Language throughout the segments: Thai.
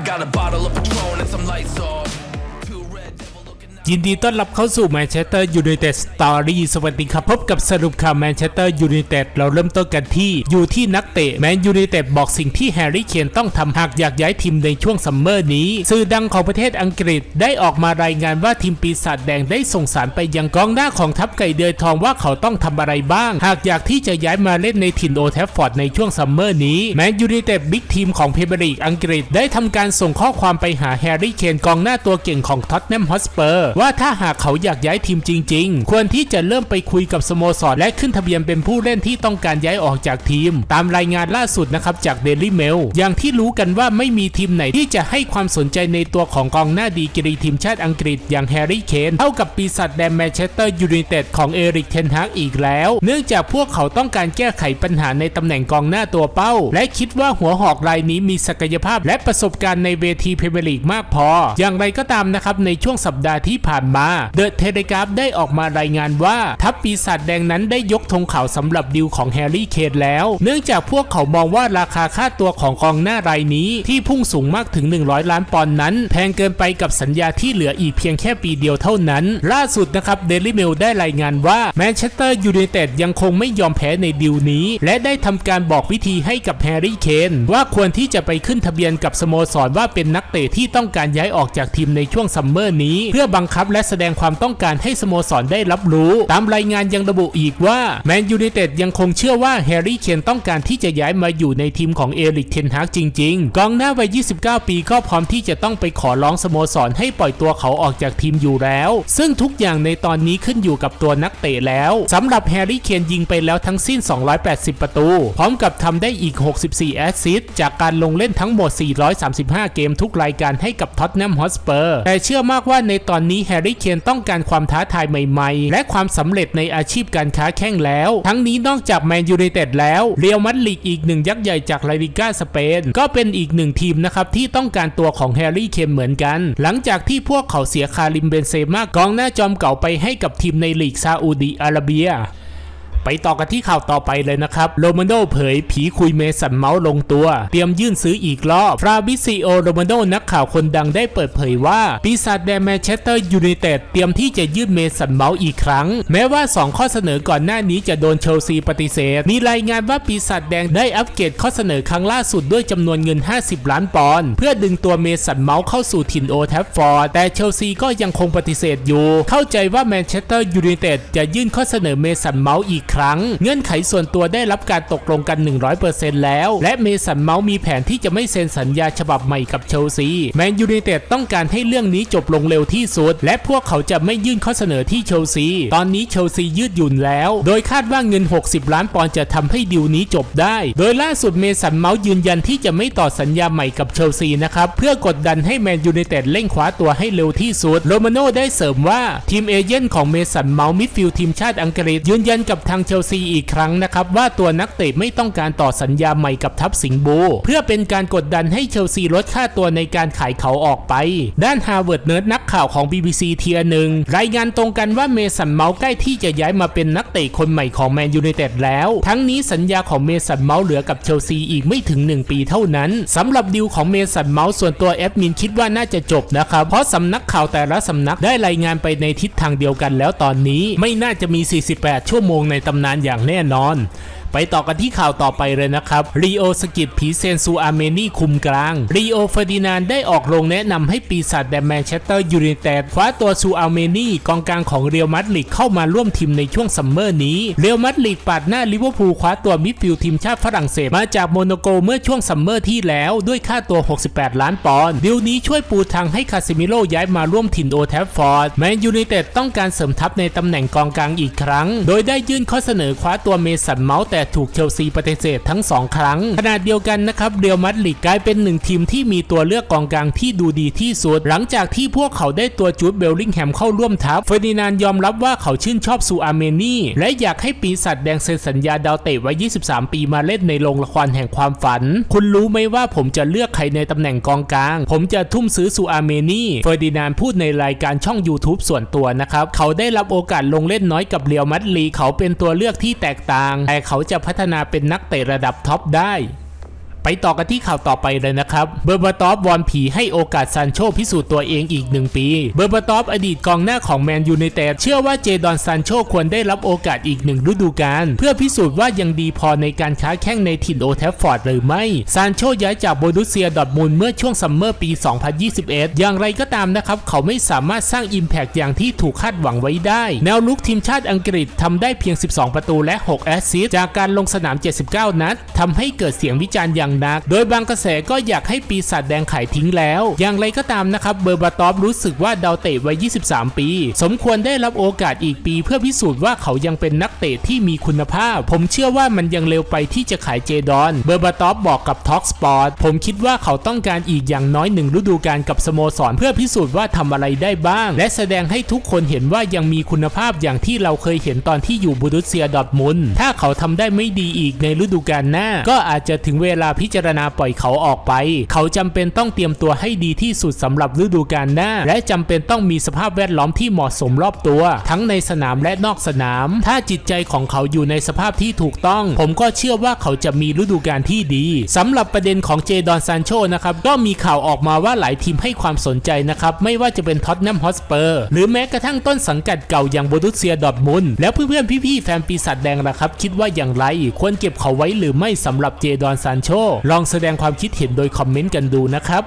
I got a bottle of Patron and some lights off. ยินดีต้อนรับเข้าสู่แมนเชสเตอร์ยูไนเต็ดสตอรี่สวัสดีครับ พบกับสรุปข่าวแมนเชสเตอร์ยูไนเต็ดเราเริ่มต้นกันที่อยู่ที่นักเตะแมนยูไนเต็ดบอกสิ่งที่แฮร์รี่เคนต้องทำหากอยากย้ายทีมในช่วงซัมเมอร์นี้ สื่อดังของประเทศอังกฤษได้ออกมารายงานว่าทีมปีศาจแดงได้ส่งสารไปยังกองหน้าของทัพไก่เดือยทองว่าเขาต้องทำอะไรบ้าง หากอยากที่จะย้ายมาเล่นในถิ่นโอแทฟฟอร์ดในช่วงซัมเมอร์นี้แมนยูไนเต็ดบิ๊กทีมของเพเมียร์ลีกอังกฤษได้ทำการส่งข้อความไปหาแฮร์รี่เคนกองหน้าตัวเก่งของท็อตแนมฮอสเปอร์ว่าถ้าหากเขาอยากย้ายทีมจริง ๆ ควรที่จะเริ่มไปคุยกับสโมสรและขึ้นทะเบียนเป็นผู้เล่นที่ต้องการย้ายออกจากทีม ตามรายงานล่าสุดนะครับจากเดลี่เมลอย่างที่รู้กันว่าไม่มีทีมไหนที่จะให้ความสนใจในตัวของกองหน้าดีกรีทีมชาติอังกฤษอย่างแฮร์รี่เคนเท่ากับปีศาจแดงแมนเชสเตอร์ยูไนเต็ดของเอริกเทนฮากอีกแล้ว เนื่องจากพวกเขาต้องการแก้ไขปัญหาในตำแหน่งกองหน้าตัวเป้า และคิดว่าหัวหอกรายนี้มีศักยภาพและประสบการณ์ในเวทีพรีเมียร์ลีกมากพอ อย่างไรก็ตามนะครับในช่วงสัปดาห์ที่ผ่านมาเดอะเทเลกราฟได้ออกมารายงานว่า ทัพปีศาจแดงนั้นได้ยกธงขาวสำหรับดิวของแฮร์รี่เคนแล้ว เนื่องจากพวกเขามองว่าราคาค่าตัวของกองหน้ารายนี้ที่พุ่งสูงมากถึง 100 ล้านปอนด์นั้น แพงเกินไปกับสัญญาที่เหลืออีกเพียงแค่ปีเดียวเท่านั้น ล่าสุดนะครับเดลิเมลได้รายงานว่าแมนเชสเตอร์ยูไนเต็ดยังคงไม่ยอมแพ้ในดิวนี้ และได้ทำการบอกวิธีให้กับแฮร์รี่เคนว่าควรที่จะไปขึ้นทะเบียนกับสโมสรว่าเป็นนักเตะที่ต้องการย้ายออกจากทีมในช่วงซัมเมอร์นี้ เพื่อบังคับและแสดงความต้องการให้สโมสรได้รับรู้ ตามรายงานยังระบุอีกว่าแมนยูไนเต็ดยังคงเชื่อว่าแฮร์รี่เคนต้องการที่จะย้ายมาอยู่ในทีมของเอริกเทนฮากจริง ๆ กองหน้าวัย 29 ปีก็พร้อมที่จะต้องไปขอร้องสโมสรให้ปล่อยตัวเขาออกจากทีมอยู่แล้ว ซึ่งทุกอย่างในตอนนี้ขึ้นอยู่กับตัวนักเตะแล้วสำหรับแฮร์รี่เคนยิงไปแล้วทั้งสิ้น 280 ประตู พร้อมกับทำได้อีก 64 แอสซิสต์จากการลงเล่นทั้งหมด 435 เกมทุกรายการให้กับท็อตแนมฮอสเปอร์แต่เชื่อมากว่าในตอนนี้แฮร์รี่เคนต้องการความท้าทายใหม่ๆ และความสำเร็จในอาชีพการค้าแข่งแล้ว ทั้งนี้นอกจากแมนยูไนเต็ดแล้วเรียวมัดลิกอีกหนึ่งยักษ์ใหญ่จากลาลิก้าสเปนก็เป็นอีกหนึ่งทีมนะครับที่ต้องการตัวของแฮร์รี่เคนเหมือนกัน หลังจากที่พวกเขาเสียคาริมเบนเซม่ากองหน้าจอมเก่าไปให้กับทีมในลีกซาอุดีอาระเบีย ไปต่อกันที่ข่าวต่อไปเลยนะครับโรมาโดเผยผีคุยเมสันเมาส์ลงตัว เตรียมยื่นซื้ออีกรอบฟราบิซิโอโรมาโดนักข่าวคนดังได้เปิดเผยว่า ปีศาจแดงแมนเชสเตอร์ยูไนเต็ดเตรียมที่จะยื่นเมสันเมาส์อีกครั้ง แม้ว่า 2 ข้อเสนอก่อนหน้านี้จะโดนเชลซีปฏิเสธ มีรายงานว่าปีศาจแดงได้อัปเกรดข้อเสนอครั้งล่าสุดด้วยจำนวนเงิน 50 ล้านปอนด์เพื่อดึงตัวเมสันเมาส์เข้าสู่ถิ่นโอแทฟฟอร์แต่เชลซีก็ยังคงปฏิเสธอยู่ เข้าใจว่าแมนเชสเตอร์ยูไนเต็ดจะยื่นข้อเสนอเมสันเมาส์อีกครั้ง เงื่อนไขส่วนตัวได้รับการตกลงกัน 100%แล้ว และเมสันเมาส์มีแผนที่จะไม่เซ็นสัญญาฉบับใหม่กับเชลซีแมนยูไนเต็ดต้องการให้เรื่องนี้จบลงเร็วที่สุด และพวกเขาจะไม่ยื่นข้อเสนอที่เชลซี ตอนนี้เชลซียืดหยุ่นแล้ว โดยคาดว่าเงิน 60 ล้านปอนด์จะทำให้ดิวนี้จบได้ โดยล่าสุดเมสันเมาส์ยืนยันที่จะไม่ต่อสัญญาใหม่กับเชลซีนะครับ เพื่อกดดันให้แมนยูไนเต็ดเร่งคว้าตัวให้เร็วที่สุด โรมาโน่ได้เสริมว่าทีมเอเย่นของเมสันเมาส์มิดฟิลด์ทีมชาติอังกฤษยืนยันกับทางเชลซีอีกครั้งนะครับ ว่าตัวนักเตะไม่ต้องการต่อสัญญาใหม่กับทัพสิงห์บูเพื่อเป็นการกดดันให้เชลซีลดค่าตัวในการขายเขาออกไป ด้านฮาร์วาร์ดเนิร์ดนักข่าวของ BBC เทียหนึ่งรายงานตรงกันว่าเมสันเมาส์ใกล้ที่จะย้ายมาเป็นนักเตะคนใหม่ของแมนยูไนเต็ดแล้ว ทั้งนี้สัญญาของเมสันเมาส์เหลือกับเชลซีอีกไม่ถึง 1 ปีเท่านั้นสำหรับดีลของเมสันเมาส์ส่วนตัวแอดมินคิดว่าน่าจะจบนะครับ เพราะสำนักข่าวแต่ละสำนักได้รายงานไปในทิศทางเดียวกันแล้วตอนนี้ไม่น่าจะมี 48 ชั่วโมงในตำนานอย่างแน่นอน ไปต่อกันที่ข่าวต่อไปเลยนะครับรีโอสกิดผีเซนซูอาร์เมนีคุมกลางรีโอเฟอร์ดินานได้ออกโรงแนะนำให้ปีศาจแดนแมนเชสเตอร์ยูไนเต็ดคว้าตัวซูอาร์เมนีกองกลางของเรอัลมาดริดเข้ามาร่วมทีมในช่วงซัมเมอร์นี้เรอัลมาดริดปาดหน้าลิเวอร์พูลคว้าตัวมิดฟิลด์ทีมชาติฝรั่งเศสมาจากโมโนโกเมื่อช่วงซัมเมอร์ที่แล้วด้วยค่าตัว 68 ล้านปอนด์ดีลนี้ช่วยปูทางให้คาซิมิโร่ย้ายมาร่วมถิ่นโอแทฟฟอร์ดแมนยูไนเต็ดต้องการเสริมทัพในตำแหน่งกองกลางอีกครั้ง โดยได้ยื่นข้อเสนอคว้าตัวเมสันเมาส์แต่ถูกเชลซีปฏิเสธทั้ง 2 ครั้ง ขณะเดียวกันนะครับเรียวมัดริดกลายเป็นหนึ่งทีมที่มีตัวเลือกกองกลางที่ดูดีที่สุด หลังจากที่พวกเขาได้ตัวจูดเบลลิงแฮมเข้าร่วมทัพเฟอร์ดินานยอมรับว่าเขาชื่นชอบซูอาเมนีและอยากให้ปีศาจแดงเซ็นสัญญาดาวเตะไว้ 23 ปีมาเล่นในโรงละครแห่งความฝัน คุณรู้ไหมว่าผมจะเลือกใครในตำแหน่งกองกลาง ผมจะทุ่มซื้อซูอาเมนีเฟอร์ดินานพูดในรายการช่อง YouTube ส่วนตัวนะครับ เขาได้รับโอกาสลงเล่นน้อยกับเรียวมัดรีเขาเป็นตัวเลือกที่แตกต่าง แต่เขาจะพัฒนาเป็นนักเตะระดับท็อปได้ ไปต่อกันที่ข่าวต่อไปเลยนะครับ เบอร์บาตอฟวอนผีให้โอกาสซานโชพิสูจน์ตัวเองอีกหนึ่งปี เบอร์บาตอฟอดีตกองหน้าของแมนยูไนเต็ดเชื่อว่าเจดอนซานโชควรได้รับโอกาสอีกหนึ่งฤดูกาลเพื่อพิสูจน์ว่ายังดีพอในการค้าแข่งในถิ่นโอแทฟฟอร์ดหรือไม่ซานโชย้ายจากโบรุเซียดอทมุนเมื่อช่วงซัมเมอร์ปี 2021 อย่างไรก็ตามนะครับ เขาไม่สามารถสร้างอิมแพกอย่างที่ถูกคาดหวังไว้ได้ แนวลุกทีมชาติอังกฤษทำได้เพียง 12 ประตูและ 6 แอสซิสต์จากการลงสนาม 79 นัดทำให้เกิดเสียงวิจารณ์อย่างนัก โดยบางกระแสก็อยากให้ปีศาจแดงขายทิ้งแล้ว อย่างไรก็ตามนะครับเบอร์บาตอฟรู้สึกว่าดาวเตะวัย 23 ปี สมควรได้รับโอกาสอีกปี เพื่อพิสูจน์ว่าเขายังเป็นนักเตะที่มีคุณภาพ ผมเชื่อว่ามันยังเร็วไปที่จะขายเจดอนเบอร์บาตอฟบอกกับ Talk Sport ผมคิดว่าเขาต้องการอีกอย่างน้อยหนึ่งฤดูกาลกับสโมสรเพื่อพิสูจน์ว่าทำอะไรได้บ้าง และแสดงให้ทุกคนเห็นว่ายังมีคุณภาพอย่างที่เราเคยเห็นตอนที่อยู่บูรุสเซียดอทมุนถ้าเขาทำได้ไม่ดีอีกในฤดูกาลหน้า ก็อาจจะถึงเวลาพิจารณาปล่อยเขาออกไป เขาจำเป็นต้องเตรียมตัวให้ดีที่สุดสำหรับฤดูกาลหน้า และจำเป็นต้องมีสภาพแวดล้อมที่เหมาะสมรอบตัว ทั้งในสนามและนอกสนาม ถ้าจิตใจของเขาอยู่ในสภาพที่ถูกต้อง ผมก็เชื่อว่าเขาจะมีฤดูกาลที่ดีสำหรับประเด็นของเจดอนซานโชนะครับก็มีข่าวออกมาว่าหลายทีมให้ความสนใจนะครับไม่ว่าจะเป็นท็อตแนมฮอสเปอร์หรือแม้กระทั่งต้นสังกัดเก่าอย่างโบรุสเซียดอทมุนแล้วเพื่อนๆพี่ๆแฟนปีศาจแดงล่ะครับ คิดว่าอย่างไร ควรเก็บเขาไว้หรือไม่สำหรับเจดอนซานโชลองแสดงความคิดเห็นโดยคอมเมนต์กันดูนะครับ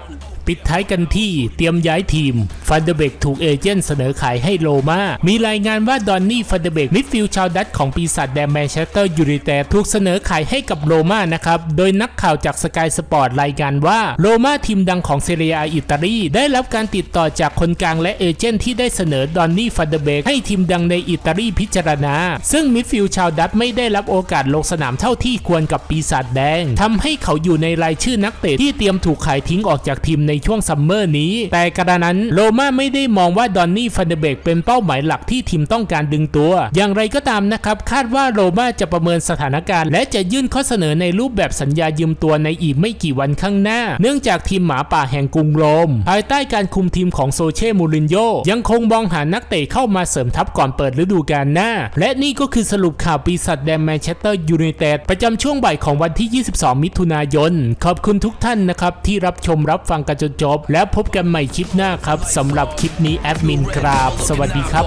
ปิดท้ายกันที่เตรียมย้ายทีม ฟันเดเบกถูกเอเจนต์เสนอขายให้โลมา มีรายงานว่าดอนนี่ฟันเดเบกมิดฟิลด์ชาวดัตช์ของปีศาจแดงแมนเชสเตอร์ยูไนเต็ดถูกเสนอขายให้กับโลมานะครับ โดยนักข่าวจากสกายสปอร์ตรายงานว่าโลมาทีมดังของเซเรียอิตาลีได้รับการติดต่อจากคนกลางและเอเจนต์ที่ได้เสนอดอนนี่ฟันเดเบกให้ทีมดังในอิตาลีพิจารณา ซึ่งมิดฟิลด์ชาวดัตช์ไม่ได้รับโอกาสลงสนามเท่าที่ควรกับปีศาจแดงทำให้เขาอยู่ในรายชื่อนักเตะที่เตรียมถูกขายทิ้งออกจากทีมในในช่วงซัมเมอร์นี้ แต่กระนั้นโรม่าไม่ได้มองว่าดอนนี่ฟันเดเบกเป็นเป้าหมายหลักที่ทีมต้องการดึงตัว อย่างไรก็ตามนะครับ คาดว่าโรม่าจะประเมินสถานการณ์ และจะยื่นข้อเสนอในรูปแบบสัญญายืมตัวในอีกไม่กี่วันข้างหน้า เนื่องจากทีมหมาป่าแห่งกรุงโรม ภายใต้การคุมทีมของโซเช่มูรินโญ่ยังคงมองหานักเตะเข้ามาเสริมทัพก่อนเปิดฤดูกาลหน้า และนี่ก็คือสรุปข่าวปีศาจแดงแมนเชสเตอร์ยูไนเต็ดประจำช่วงบ่ายของวันที่ 22 มิถุนายน ขอบคุณทุกท่านนะครับที่รับชมรับฟังกันจนจบ แล้วพบกันใหม่คลิปหน้าครับสำหรับคลิปนี้แอดมินกราบ สวัสดีครับ